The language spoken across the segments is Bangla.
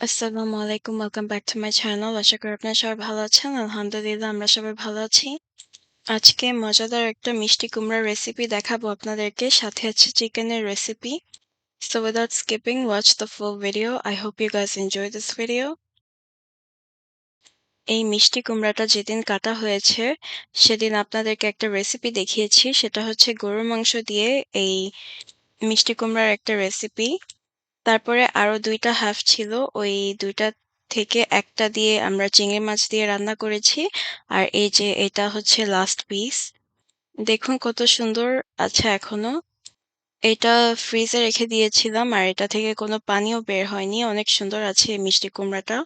আসসালামু আলাইকুম। Welcome back to my channel. আশা করি আপনারা সবাই ভালো আছেন। আলহামদুলিল্লাহ আমরা সবাই ভালো আছি। আজকে মজাদার একটা মিষ্টি কুমড়ার রেসিপি দেখাবো আপনাদেরকে। সাথে আছে চিকেনের recipe. So without skipping, watch the full video. I hope you guys enjoy this video এই মিষ্টি কুমড়াটা যেদিন কাটা হয়েছে সেদিন আপনাদেরকে একটা রেসিপি দেখিয়েছি। সেটা হচ্ছে গরুর মাংস দিয়ে এই মিষ্টি কুমড়ার একটা রেসিপি। তারপরে আরও ২ টা হাফ ছিল। ওই ২ টা থেকে একটা দিয়ে আমরা চিংড়ি মাছ দিয়ে রান্না করেছি। আর এই যে এটা হচ্ছে লাস্ট পিস। দেখুন কত সুন্দর আছে এখনও। এটা ফ্রিজে রেখে দিয়েছিলাম আর এটা থেকে কোনো পানিও বের হয়নি। অনেক সুন্দর আছে মিষ্টি কুমড়াটা।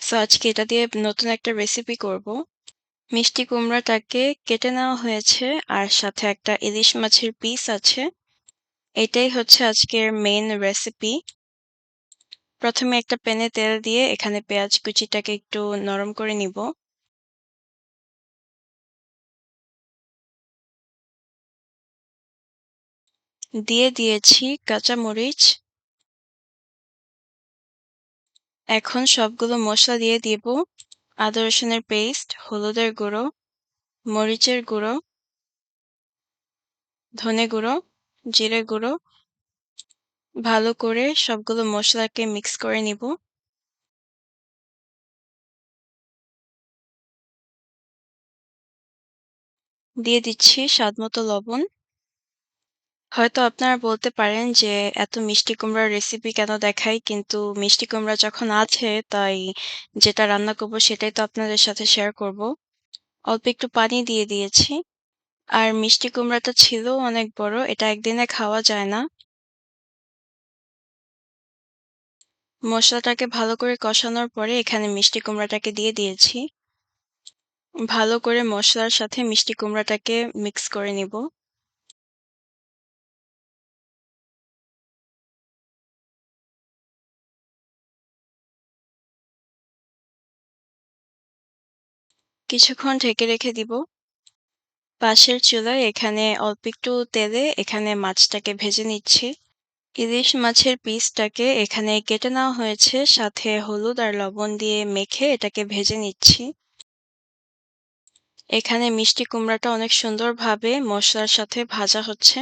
সো আজকে এটা দিয়ে নতুন একটা রেসিপি করব। মিষ্টি কুমড়াটাকে কেটে নেওয়া হয়েছে আর সাথে একটা ইলিশ মাছের পিস আছে। এটাই হচ্ছে আজকের মেইন রেসিপি। প্রথমে একটা প্যানে তেল দিয়ে এখানে পেঁয়াজ কুচিটাকে একটু নরম করে নিব। দিয়ে দিয়েছি কাঁচামরিচ। এখন সবগুলো মশলা দিয়ে দিব আদা রসুনের পেস্ট, হলুদের গুঁড়ো, মরিচের গুঁড়ো, ধনে গুঁড়ো, জিরে গুঁড়ো। ভালো করে সবগুলো মশলাকে মিক্স করে নিব। দিয়ে দিচ্ছি স্বাদমতো লবণ। হয়তো আপনারা বলতে পারেন যে, এত মিষ্টি কুমড়ার রেসিপি কেন দেখাই? কিন্তু মিষ্টি কুমড়া যখন আছে, তাই যেটা রান্না করব সেটাই তো আপনাদের সাথে শেয়ার করব। অল্প একটু পানি দিয়ে দিয়েছি। আর মিষ্টি কুমড়াটা ছিল অনেক বড়। এটা একদিনে খাওয়া যায় না। মশলাটাকে ভালো করে কষানোর পরে এখানে মিষ্টি কুমড়াটাকে দিয়ে দিয়েছি। ভালো করে মশলার সাথে মিষ্টি কুমড়াটাকে মিক্স করে নিব। কিছুক্ষণ ঢেকে রেখে দিব। পাশের চুলায় এখানে অল্প একটু তেলে এখানে মাছটাকে ভেজে নিচ্ছি। ইলিশ মাছের পিসটাকে এখানে কেটে নেওয়া হয়েছে, সাথে হলুদ আর লবণ দিয়ে মেখে এটাকে ভেজে নিচ্ছি। এখানে মিষ্টি কুমড়াটা অনেক সুন্দরভাবে মশলার সাথে ভাজা হচ্ছে।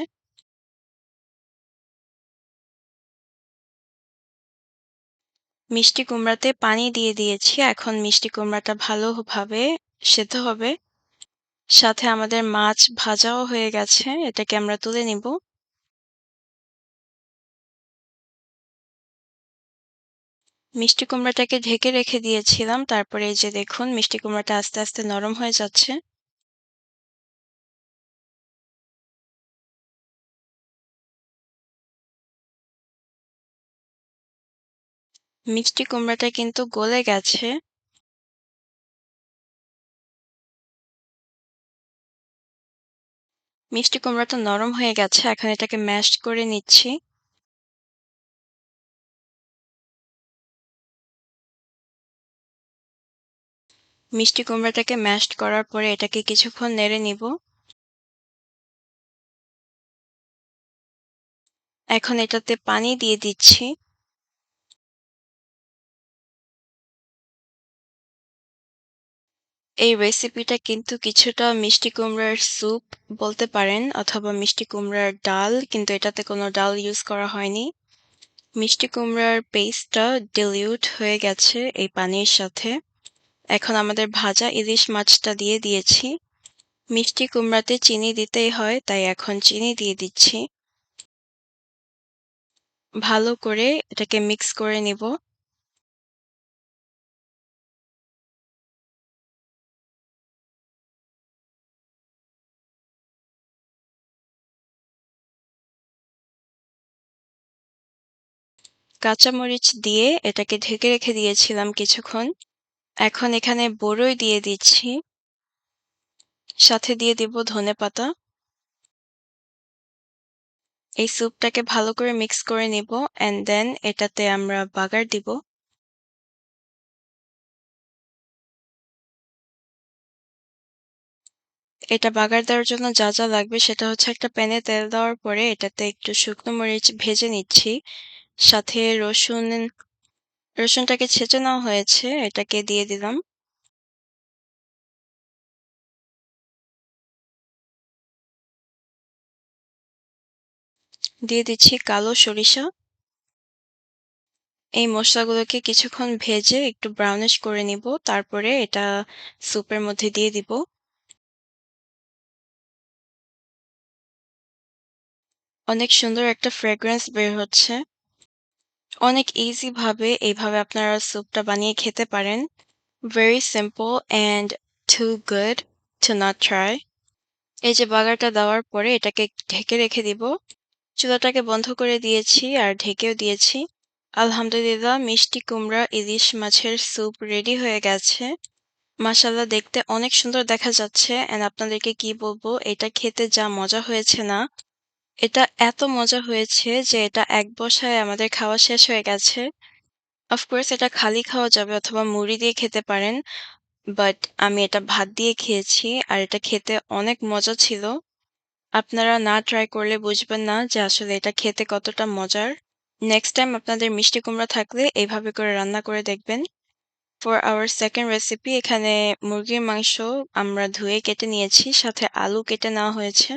মিষ্টি কুমড়াতে পানি দিয়ে দিয়েছি। এখন মিষ্টি কুমড়াটা ভালোভাবে সেদ্ধ হবে। সাথে আমাদের মাছ ভাজাও হয়ে গেছে। এটাকে আমরা তুলে নিব। মিষ্টি কুমড়াটাকে ঢেকে রেখে দিয়েছিলাম। তারপরে এই যে দেখুন মিষ্টি কুমড়াটা আস্তে, আস্তে নরম হয়ে যাচ্ছে। মিষ্টি কুমড়াটা কিন্তু গলে গেছে। মিষ্টি কুমড়াটা নরম হয়ে গেছে। এখন এটাকে ম্যাশ করে নিচ্ছি। মিষ্টি কুমড়াটাকে ম্যাশড করার পরে এটাকে কিছুক্ষণ নেড়ে নিব। এখন এটাতে পানি দিয়ে দিচ্ছি। এই রেসিপিটা কিন্তু কিছুটা মিষ্টি কুমড়ার স্যুপ বলতে পারেন, অথবা মিষ্টি কুমড়ার ডাল, কিন্তু এটাতে কোনো ডাল ইউজ করা হয়নি। মিষ্টি কুমড়ার পেস্টটা ডিলিউট হয়ে গেছে এই পানির সাথে। এখন আমাদের ভাজা ইলিশ মাছটা দিয়ে দিয়েছি। মিষ্টি কুমড়াতে চিনি দিতেই হয়, তাই এখন চিনি দিয়ে দিচ্ছি। ভালো করে এটাকে মিক্স করে নিব। কাঁচামরিচ দিয়ে এটাকে ঢেকে রেখে দিয়েছিলাম কিছুক্ষণ। এখন এখানে বড়ই দিয়ে দিচ্ছি। সাথে দিয়ে দিব ধনেপাতা। এই স্যুপটাকে ভালো করে মিক্স করে নিব অ্যান্ড দেন এটাতে আমরা বাগার দিব। এটা বাগার দেওয়ার জন্য যা, যা লাগবে সেটা হচ্ছে একটা প্যানে তেল দেওয়ার পরে এটাতে একটু শুকনো মরিচ ভেজে নিচ্ছি। সাথে রসুন রসুনটাকে ছেঁচে নেওয়া হয়েছে, এটাকে দিয়ে দিলাম। দিয়ে দিচ্ছি কালো সরিষা। এই মশলাগুলোকে কিছুক্ষণ ভেজে একটু ব্রাউনিশ করে নিব। তারপরে এটা স্যুপের মধ্যে দিয়ে দিব। অনেক সুন্দর একটা ফ্রেগ্রেন্স বের হচ্ছে। অনেক ইজি ভাবে এইভাবে আপনারা স্যুপটা বানিয়ে খেতে পারেন। Very simple and too good to not try. এই যে বাগারটা দেওয়ার পরে এটাকে ঢেকে রেখে দিব। চুলাটাকে বন্ধ করে দিয়েছি আর ঢেকেও দিয়েছি। আলহামদুলিল্লাহ মিষ্টি কুমড়া, ইলিশ মাছের স্যুপ রেডি হয়ে গেছে। মাশাল্লাহ দেখতে অনেক সুন্দর দেখা যাচ্ছে অ্যান্ড আপনাদেরকে কি বলব, এটা খেতে যা মজা হয়েছে না এটা এত মজা হয়েছে যে এটা এক বসায় আমাদের খাওয়া শেষ হয়ে গেছে। অফকোর্স এটা খালি খাওয়া যাবে অথবা মুড়ি দিয়ে খেতে পারেন। বাট আমি এটা ভাত দিয়ে খেয়েছি আর এটা খেতে অনেক মজা ছিল। আপনারা না ট্রাই করলে বুঝবেন না যে আসলে এটা খেতে কতটা মজার। নেক্সট টাইম আপনাদের মিষ্টি কুমড়া থাকলে এইভাবে করে রান্না করে দেখবেন। ফর আওয়ার সেকেন্ড রেসিপি এখানে মুরগির মাংস আমরা ধুয়ে কেটে নিয়েছি, সাথে আলু কেটে নেওয়া হয়েছে।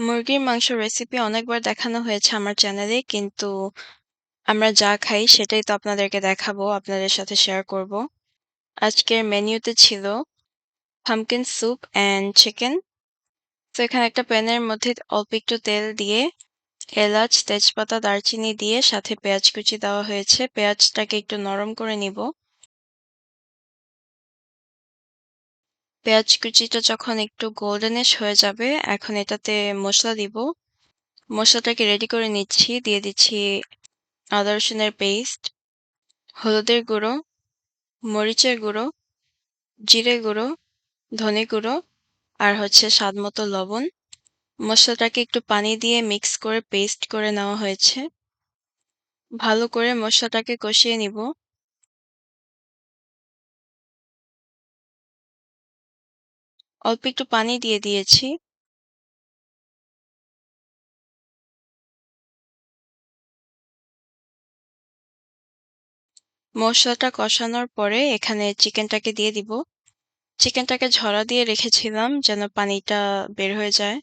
মুরগির মাংস রেসিপি অনেকবার দেখানো হয়েছে আমার চ্যানেলে কিন্তু আমরা যা খাই সেটাই তো আপনাদেরকে দেখাবো আপনাদের সাথে শেয়ার করব। আজকের মেনুতে ছিল পামকিন স্যুপ অ্যান্ড চিকেন। তো এখানে একটা প্যানের মধ্যে অল্প একটু তেল দিয়ে এলাচ, তেজপাতা, দারচিনি দিয়ে সাথে পেঁয়াজ কুচি দেওয়া হয়েছে। পেঁয়াজটাকে একটু নরম করে নিব। পেঁয়াজ কুচিটা যখন একটু গোল্ডেনিশ হয়ে যাবে এখন এটাতে মশলা দিব। মশলাটাকে রেডি করে নিচ্ছি। দিয়ে দিচ্ছি আদা রসুনের পেস্ট, হলুদের গুঁড়ো, মরিচের গুঁড়ো, জিরে গুঁড়ো, ধনে গুঁড়ো আর হচ্ছে স্বাদ মতো লবণ। মশলাটাকে একটু পানি দিয়ে মিক্স করে পেস্ট করে নেওয়া হয়েছে। ভালো করে মশলাটাকে কষিয়ে নিব। অল্প একটু পানি দিয়ে দিয়েছি। মশলাটা কষানোর পরে এখানে চিকেনটাকে দিয়ে দিব। চিকেনটাকে ঝরা দিয়ে রেখেছিলাম যেন পানিটা বের হয়ে যায়।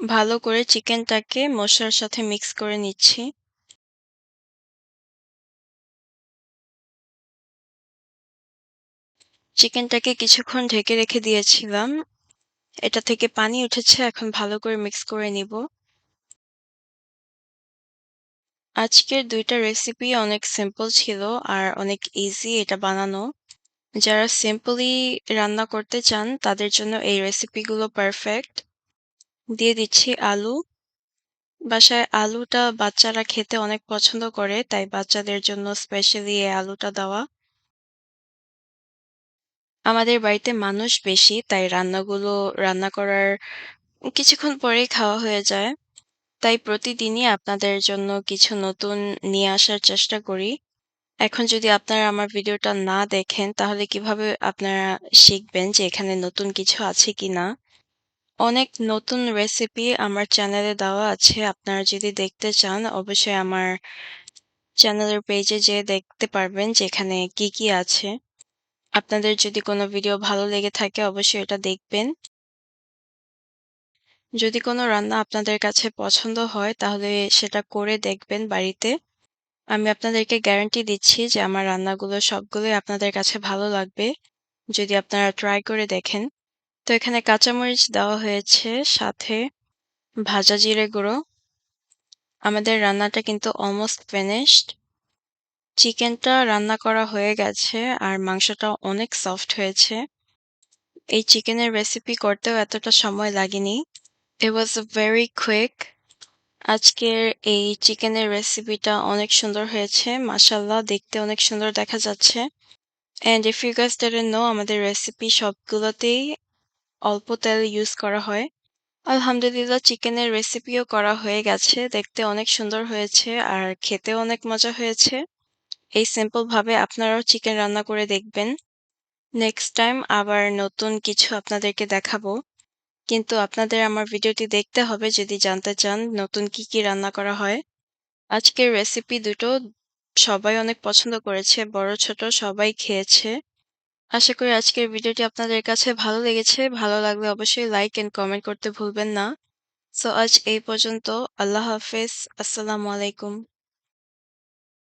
ভালো করে চিকেনটাকে মশলার সাথে মিক্স করে নিচ্ছি। চিকেনটাকে কিছুক্ষণ ঢেকে রেখে দিয়েছিলাম। এটা থেকে পানি উঠেছে, এখন ভালো করে মিক্স করে নিব। আজকের দুইটা রেসিপি অনেক সিম্পল ছিল আর অনেক ইজি এটা বানানো। যারা সিম্পলি রান্না করতে চান, তাদের জন্য এই রেসিপিগুলো পারফেক্ট। দিয়ে দিচ্ছি আলু। বাসায় আলুটা বাচ্চারা খেতে অনেক পছন্দ করে, তাই বাচ্চাদের জন্য স্পেশালি এই আলুটা দেওয়া। আমাদের বাড়িতে মানুষ বেশি তাই রান্নাগুলো রান্না করার কিছুক্ষণ পরেই খাওয়া হয়ে যায়। তাই প্রতিদিনই আপনাদের জন্য কিছু নতুন নিয়ে আসার চেষ্টা করি। এখন যদি আপনারা আমার ভিডিওটা না দেখেন তাহলে কীভাবে আপনারা শিখবেন যে এখানে নতুন কিছু আছে কি না অনেক নতুন রেসিপি আমার চ্যানেলে দেওয়া আছে। আপনারা যদি দেখতে চান অবশ্যই আমার চ্যানেলের পেজে যেয়ে দেখতে পারবেন যে এখানে কি, কি আছে। আপনাদের যদি কোনো ভিডিও ভালো লেগে থাকে, অবশ্যই এটা দেখবেন। যদি কোনো রান্না আপনাদের কাছে পছন্দ হয়, তাহলে সেটা করে দেখবেন বাড়িতে। আমি আপনাদেরকে গ্যারান্টি দিচ্ছি যে আমার রান্নাগুলো সবগুলোই আপনাদের কাছে ভালো লাগবে, যদি আপনারা ট্রাই করে দেখেন। তো এখানে কাঁচামরিচ দেওয়া হয়েছে, সাথে ভাজা জিরে গুঁড়ো। আমাদের রান্নাটা কিন্তু অলমোস্ট ফিনিশড। চিকেনটা রান্না করা হয়ে গেছে আর মাংসটা অনেক সফট হয়েছে। এই চিকেনের রেসিপি করতেও এতটা সময় লাগেনি। It was very quick. আজকের এই চিকেনের রেসিপিটা অনেক সুন্দর হয়েছে। মাশাআল্লাহ, দেখতে অনেক সুন্দর দেখা যাচ্ছে। And if you guys didn't know আমাদের রেসিপি সবগুলোতেই অল্প তেল ইউজ করা হয়। আলহামদুলিল্লাহ, চিকেনের রেসিপিও করা হয়ে গেছে। দেখতে অনেক সুন্দর হয়েছে আর খেতেও অনেক মজা হয়েছে। এই সিম্পল ভাবে আপনারাও চিকেন রান্না করে দেখবেন। নেক্সট টাইম আবার নতুন কিছু আপনাদেরকে দেখাবো। কিন্তু আপনাদের আমার ভিডিওটি দেখতে হবে যদি জানতে চান নতুন কি, কি রান্না করা হয়। আজকের রেসিপি দুটো সবাই অনেক পছন্দ করেছে। বড় ছোট সবাই খেয়েছে। আশা করি আজকের ভিডিওটি আপনাদের কাছে ভালো লেগেছে। ভালো লাগলে অবশ্যই লাইক অ্যান্ড কমেন্ট করতে ভুলবেন না। সো আজ এই পর্যন্ত। আল্লাহ হাফেজ। আসসালামু আলাইকুম।